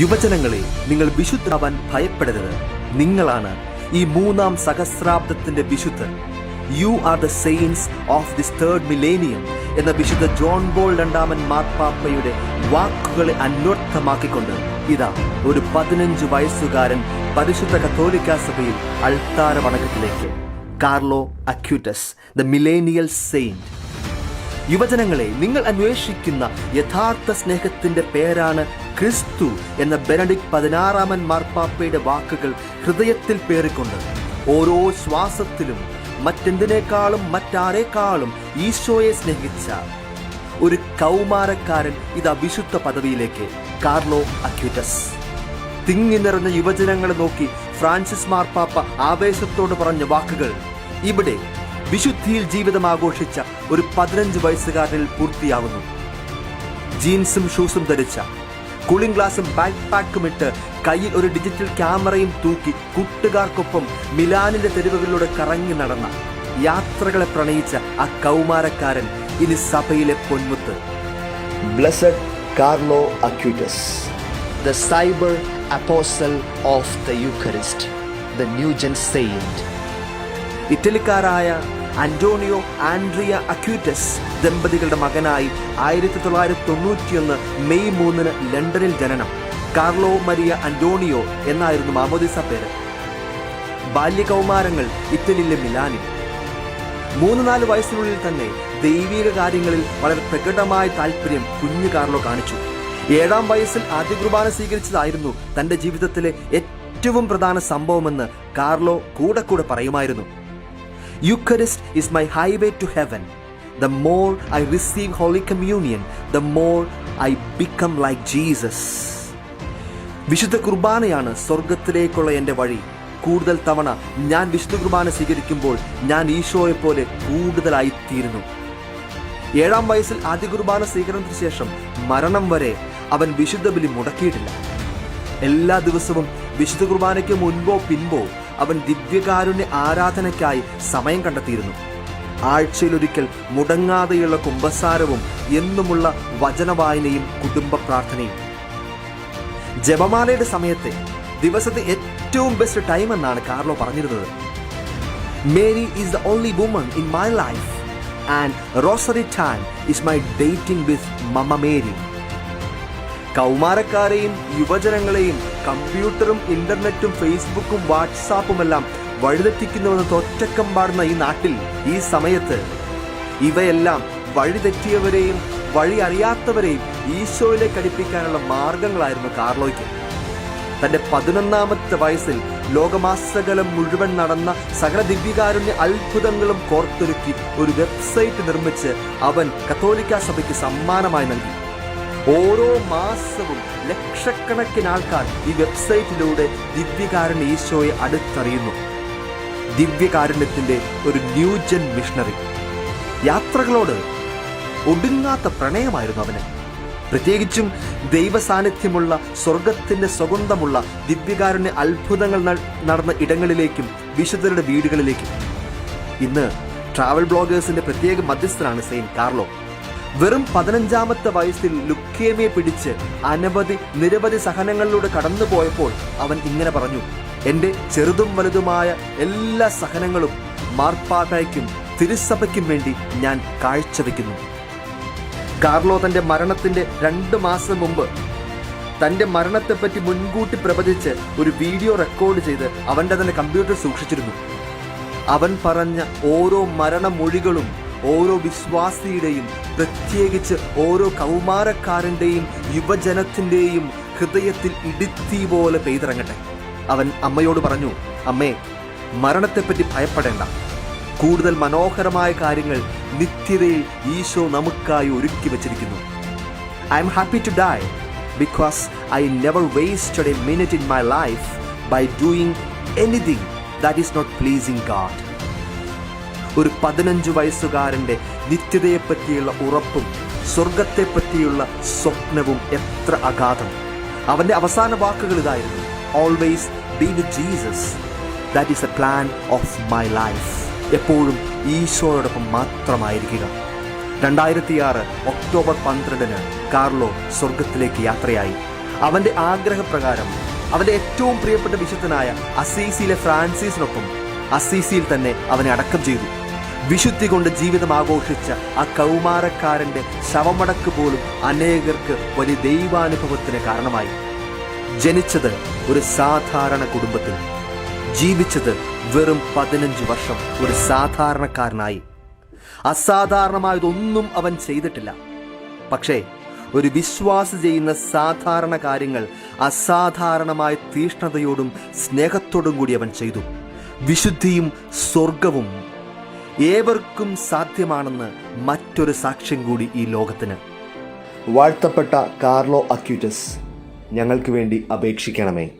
യുവജനങ്ങളെ നിങ്ങൾ വിശുദ്ധരാവാൻ ഭയപ്പെടരുത്. നിങ്ങളാണ് ഈ മൂന്നാം സഹസ്രാബ്ദത്തിന്റെ വിശുദ്ധർ. You are the saints of this third millennium എന്ന വിശുദ്ധ ജോൺ ബോൾ രണ്ടാമൻ മാർപ്പാപ്പയുടെ വാക്കുകളെ അന്വർത്ഥമാക്കിക്കൊണ്ട് ഇതാ ഒരു പതിനഞ്ച് വയസ്സുകാരൻ പരിശുദ്ധ കത്തോലിക്ക സഭയിൽ അൾത്താര വണക്കത്തിലേക്ക്. Carlo Acutis the millennial saint യുവജനങ്ങളെ നിങ്ങൾ അന്വേഷിക്കുന്ന യഥാർത്ഥ സ്നേഹത്തിന്റെ പേരാണ് ക്രിസ്തു എന്ന ബെനഡിക് പതിനാറാമൻ മാർപ്പാപ്പയുടെ വാക്കുകൾ ഹൃദയത്തിൽ പേറിക്കൊണ്ട് ഓരോ ശ്വാസത്തിലും മറ്റെന്തിനേക്കാളും മറ്റാരേക്കാളും ഈശോയെ സ്നേഹിച്ച ഒരു കൗമാരക്കാരൻ ഇത് അവിശുദ്ധ പദവിയിലേക്ക് കാർലോ അക്യൂറ്റസ് തിങ്ങി നിറഞ്ഞ യുവജനങ്ങളെ നോക്കി ഫ്രാൻസിസ് മാർപ്പാപ്പ ആവേശത്തോട് പറഞ്ഞ വാക്കുകൾ ഇവിടെ വിശുദ്ധിയിൽ ജീവിതം ആഘോഷിച്ച ഒരു പതിനഞ്ച് വയസ്സുകാരനിൽ പൂർത്തിയാകുന്നു ജീൻസും ഷൂസും ധരിച്ച കൂളിംഗ് ഗ്ലാസും ബാക്ക് പാക്കും ഇട്ട് കയ്യിൽ ഒരു ഡിജിറ്റൽ ക്യാമറയും തൂക്കി കൂട്ടുകാർക്കൊപ്പം മിലാനിന്റെ തെരുവുകളിലൂടെ കറങ്ങി നടന്ന യാത്രകളെ പ്രണയിച്ച ആ കൗമാരക്കാരൻ ഇനി സഭയിലെ പൊന്മുത്ത് blessed Carlo Acutis the cyber apostle of the Eucharist the new gen saint ഇറ്റലിക്കാരായ Antonio Andrea Acutis ദമ്പതികളുടെ മകനായി ആയിരത്തി തൊള്ളായിരത്തി തൊണ്ണൂറ്റിയൊന്ന് മെയ് മൂന്നിന് ലണ്ടനിൽ ജനനം. കാർലോ മരിയ അന്റോണിയോ എന്നായിരുന്നു മാമോദിസ പേര്. ബാല്യകൗമാരങ്ങൾ ഇറ്റലിയിലെ മിലാനിൽ. മൂന്ന് നാല് വയസ്സിനുള്ളിൽ തന്നെ ദൈവിക കാര്യങ്ങളിൽ വളരെ പ്രകടമായ താല്പര്യം കുഞ്ഞു കാർലോ കാണിച്ചു. ഏഴാം വയസ്സിൽ ആദ്യ കുർബാന സ്വീകരിച്ചതായിരുന്നു തന്റെ ജീവിതത്തിലെ ഏറ്റവും പ്രധാന സംഭവമെന്ന് കാർലോ കൂടെ കൂടെ പറയുമായിരുന്നു. Eucharist is my highway to heaven. The more I receive Holy Communion, the more I become like Jesus. വിശുദ്ധ കുർബാനയാണ് സ്വർഗത്തിലേക്കുള്ള എന്റെ വഴി കൂടുതൽ തവണ ഞാൻ വിശുദ്ധ കുർബാന സ്വീകരിക്കുമ്പോൾ ഞാൻ ഈശോയെ പോലെ കൂടുതലായിത്തീരുന്നു ഏഴാം വയസ്സിൽ ആദ്യ കുർബാന സ്വീകരണത്തിന് ശേഷം മരണം വരെ അവൻ വിശുദ്ധ ബലി മുടക്കിയിട്ടില്ല എല്ലാ ദിവസവും വിശുദ്ധ കുർബാനയ്ക്ക് മുൻപോ പിൻപോ അവൻ ദിവ്യകാരുണ്യ ആരാധനയ്ക്കായി സമയം കണ്ടെത്തിയിരുന്നു. ആഴ്ചയിലൊരിക്കൽ മുടങ്ങാതെയുള്ള കുംഭസാരവും എന്നുമുള്ള വചനവായനയും കുടുംബ പ്രാർത്ഥനയും. ജപമാലയുടെ സമയത്തെ ദിവസത്തെ ഏറ്റവും ബെസ്റ്റ് ടൈം എന്നാണ് കാർലോ പറഞ്ഞിരുന്നത്. Mary is the only woman in my life and rosary time is my dating with mamma Mary കൗമാരക്കാരെയും യുവജനങ്ങളെയും കമ്പ്യൂട്ടറും ഇന്റർനെറ്റും ഫേസ്ബുക്കും വാട്സാപ്പുമെല്ലാം വഴിതെറ്റിക്കുന്നുവെന്ന് തൊറ്റക്കം പാടുന്ന ഈ നാട്ടിൽ ഈ സമയത്ത് ഇവയെല്ലാം വഴിതെറ്റിയവരെയും വഴി അറിയാത്തവരെയും ഈശോയിലേക്ക് അടുപ്പിക്കാനുള്ള മാർഗങ്ങളായിരുന്നു കാർലോയ്ക്ക്. തന്റെ പതിനൊന്നാമത്തെ വയസ്സിൽ ലോകമാസകലം മുഴുവൻ നടന്ന സകല ദിവ്യകാരുണ്യ അത്ഭുതങ്ങളും കോർത്തൊരുക്കി ഒരു വെബ്സൈറ്റ് നിർമ്മിച്ച് അവൻ കത്തോലിക്ക സഭയ്ക്ക് സമ്മാനമായി നൽകി. ഓരോ മാസവും ലക്ഷക്കണക്കിന് ആൾക്കാർ ഈ വെബ്സൈറ്റിലൂടെ ദിവ്യകാരൻ ഈശോയെ അടുത്തറിയുന്നു. ദിവ്യകാരുണ്യത്തിന്റെ ഒരു ന്യൂജൻ മിഷണറി. യാത്രകളോട് ഒടുങ്ങാത്ത പ്രണയമായിരുന്നു അവന്. പ്രത്യേകിച്ചും ദൈവസാന്നിധ്യമുള്ള സ്വർഗത്തിന്റെ സുഗന്ധമുള്ള ദിവ്യകാരുണ്യ അത്ഭുതങ്ങൾ നടന്ന ഇടങ്ങളിലേക്കും വിശുദ്ധരുടെ വീടുകളിലേക്കും. ഇന്ന് ട്രാവൽ ബ്ലോഗേഴ്സിന്റെ പ്രത്യേക മധ്യസ്ഥനാണ് സെയിൻ കാർലോ. വെറും പതിനഞ്ചാമത്തെ വയസ്സിൽ ലുക്കേമിയെ പിടിച്ച് അനവധി നിരവധി സഹനങ്ങളിലൂടെ കടന്നുപോയപ്പോൾ അവൻ ഇങ്ങനെ പറഞ്ഞു എന്റെ ചെറുതും വലുതുമായ എല്ലാ സഹനങ്ങളും മാർപ്പാപ്പയ്ക്കും തിരുസഭയ്ക്കും വേണ്ടി ഞാൻ കാഴ്ചവെക്കുന്നു. കാർലോ തന്റെ മരണത്തിന്റെ രണ്ട് മാസം മുമ്പ് തന്റെ മരണത്തെപ്പറ്റി മുൻകൂട്ടി പ്രവചിച്ച് ഒരു വീഡിയോ റെക്കോർഡ് ചെയ്ത് അവന്റെ തന്നെ കമ്പ്യൂട്ടർ സൂക്ഷിച്ചിരുന്നു. അവൻ പറഞ്ഞ ഓരോ മരണമൊഴികളും ഓരോ വിശ്വാസിയുടെയും പ്രത്യേകിച്ച് ഓരോ കൗമാരക്കാരന്റെയും യുവജനത്തിന്റെയും ഹൃദയത്തിൽ ഇടുത്തി പോലെ പെയ്തിറങ്ങട്ടെ. അവൻ അമ്മയോട് പറഞ്ഞു അമ്മേ മരണത്തെപ്പറ്റി ഭയപ്പെടേണ്ട. കൂടുതൽ മനോഹരമായ കാര്യങ്ങൾ നിത്യതയിൽ ഈശോ നമുക്കായി ഒരുക്കി വച്ചിരിക്കുന്നു. I am happy to die because I never wasted a minute in my life by doing anything that is not pleasing God ഒരു പതിനഞ്ച് വയസ്സുകാരന്റെ നിത്യതയെപ്പറ്റിയുള്ള ഉറപ്പും സ്വർഗത്തെപ്പറ്റിയുള്ള സ്വപ്നവും എത്ര അഗാധം. അവന്റെ അവസാന വാക്കുകൾ ഇതായിരുന്നു always be with Jesus that is a plan of my life എപ്പോഴും ഈശോയോടൊപ്പം മാത്രമായിരിക്കുക. രണ്ടായിരത്തി ആറ് ഒക്ടോബർ പന്ത്രണ്ടിന് കാർലോ സ്വർഗത്തിലേക്ക് യാത്രയായി. അവന്റെ ആഗ്രഹപ്രകാരം അവന്റെ ഏറ്റവും പ്രിയപ്പെട്ട വിശുദ്ധനായ അസീസിയിലെ ഫ്രാൻസിസിനൊപ്പം അസീസിയിൽ തന്നെ അവനെ അടക്കം ചെയ്തു. വിശുദ്ധി കൊണ്ട് ജീവിതം ആഘോഷിച്ച ആ കൗമാരക്കാരന്റെ ശവമടക്ക് പോലും അനേകർക്ക് വലിയ ദൈവാനുഭവത്തിന് കാരണമായി. ജനിച്ചത് ഒരു സാധാരണ കുടുംബത്തിൽ. ജീവിച്ചത് വെറും പതിനഞ്ച് വർഷം ഒരു സാധാരണക്കാരനായി. അസാധാരണമായതൊന്നും അവൻ ചെയ്തിട്ടില്ല. പക്ഷേ ഒരു വിശ്വാസ ചെയ്യുന്ന സാധാരണ കാര്യങ്ങൾ അസാധാരണമായ തീഷ്ണതയോടും സ്നേഹത്തോടും കൂടി അവൻ ചെയ്തു. വിശുദ്ധിയും സ്വർഗവും ഏവർക്കും സാധ്യമാണെന്ന് മറ്റൊരു സാക്ഷ്യം കൂടി ഈ ലോകത്തിന്. വാഴ്ത്തപ്പെട്ട കാർലോ അക്യൂറ്റസ് ഞങ്ങൾക്ക് വേണ്ടി അപേക്ഷിക്കണമേ.